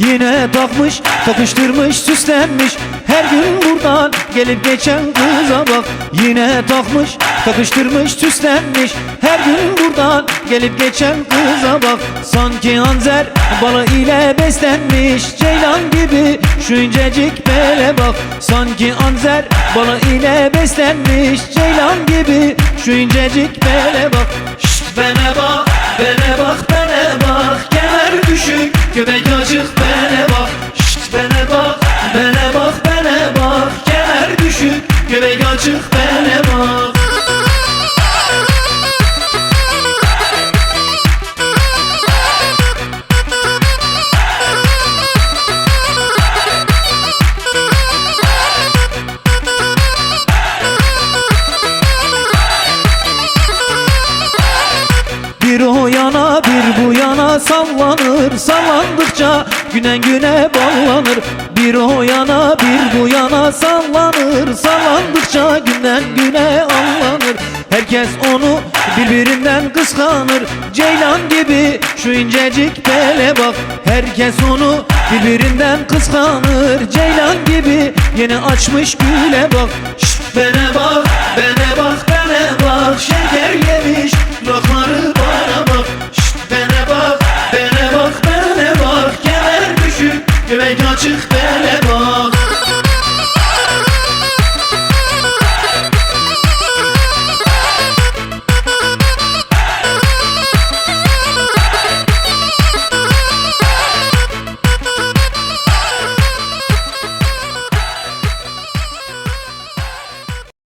Yine takmış, takıştırmış, süslenmiş. Her gün buradan gelip geçen kıza bak. Yine takmış, takıştırmış, süslenmiş. Her gün buradan gelip geçen kıza bak. Sanki anzer balı ile beslenmiş. Ceylan gibi şu incecik bele bak. Sanki anzer balı ile beslenmiş. Ceylan gibi şu incecik bele bak. Şşt bene bak, bene bak, bene bak. Kemer düşük, göbek açık sallanır Sallandıkça günen güne bağlanır. Bir o yana bir bu yana sallanır Sallandıkça günden güne anlanır Herkes onu birbirinden kıskanır. Ceylan gibi şu incecik bele bak. Herkes onu birbirinden kıskanır. Ceylan gibi yeni açmış güle bak. Şşt bene bak, bene bak, bene bak Göbek açık bele bak